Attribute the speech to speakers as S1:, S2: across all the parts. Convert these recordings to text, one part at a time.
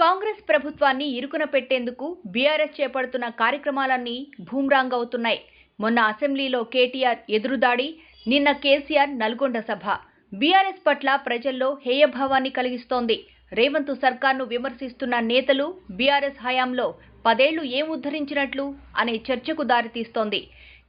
S1: కాంగ్రెస్ ప్రభుత్వాన్ని ఇరుకున పెట్టేందుకు బీఆర్ఎస్ చేపడుతున్న కార్యక్రమాలన్నీ భూమ్రాంగ్ అవుతున్నాయి మొన్న అసెంబ్లీలో కేటీఆర్ ఎదురుదాడి నిన్న కేసీఆర్ నల్గొండ సభ. బీఆర్ఎస్ పట్ల ప్రజల్లో హేయభావాన్ని కలిగిస్తోంది. రేవంత్ సర్కార్ను విమర్శిస్తున్న నేతలు బీఆర్ఎస్ హయాంలో పదేళ్ళు ఏం ఉద్ధరించినట్లు అనే చర్చకు దారితీస్తోంది.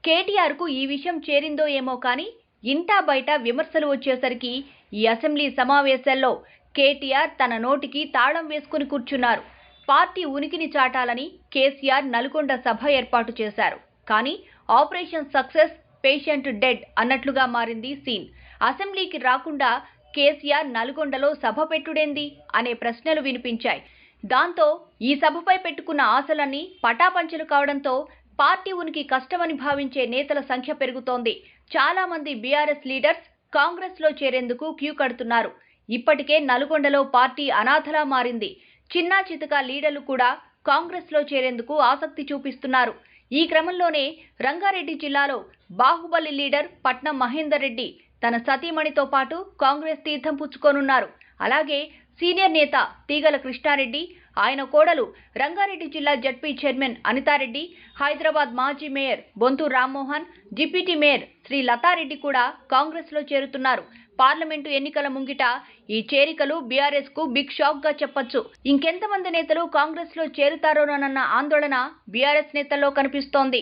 S1: కేటీఆర్కు ఈ విషయం చేరిందో ఏమో కానీ ఇంటా బయట విమర్శలు వచ్చేసరికి ఈ అసెంబ్లీ సమావేశాల్లో కేటీఆర్ తన నోటికి తాళం వేసుకుని కూర్చున్నారు. పార్టీ ఉనికిని చాటాలని కేసీఆర్ నల్గొండ సభ ఏర్పాటు చేశారు. కానీ ఆపరేషన్ సక్సెస్ పేషెంట్ డెడ్ అన్నట్లుగా మారింది సీన్. అసెంబ్లీకి రాకుండా కేసీఆర్ నల్గొండలో సభ పెట్టుడేంది అనే ప్రశ్నలు వినిపించాయి. దాంతో ఈ సభపై పెట్టుకున్న ఆశలన్నీ పటాపంచలు కావడంతో పార్టీ ఉనికి కష్టమని భావించే నేతల సంఖ్య పెరుగుతోంది. చాలామంది బీఆర్ఎస్ లీడర్స్ కాంగ్రెస్లో చేరేందుకు క్యూ కడుతున్నారు. ఇప్పటికే నల్గొండలో పార్టీ అనాథలా మారింది. చిన్నా చితక లీడర్లు కూడా కాంగ్రెస్లో చేరేందుకు ఆసక్తి చూపిస్తున్నారు. ఈ క్రమంలోనే రంగారెడ్డి జిల్లాలో బాహుబలి లీడర్ పట్నం మహేందర్ రెడ్డి తన సతీమణితో పాటు కాంగ్రెస్ తీర్థం పుచ్చుకోనున్నారు. అలాగే సీనియర్ నేత తీగల కృష్ణారెడ్డి ఆయన కోడలు రంగారెడ్డి జిల్లా జడ్పీ చైర్మన్ అనితారెడ్డి హైదరాబాద్ మాజీ mayor Bonthu Rammohan deputy mayor Sri Latha Reddy కూడా కాంగ్రెస్లో చేరుతున్నారు. పార్లమెంటు ఎన్నికల ముంగిట ఈ చేరికలు బీఆర్ఎస్కు బిగ్ షాక్గా చెప్పొచ్చు. ఇంకెంతమంది నేతలు కాంగ్రెస్లో చేరుతారోనన్న ఆందోళన బీఆర్ఎస్ నేతల్లో కనిపిస్తోంది.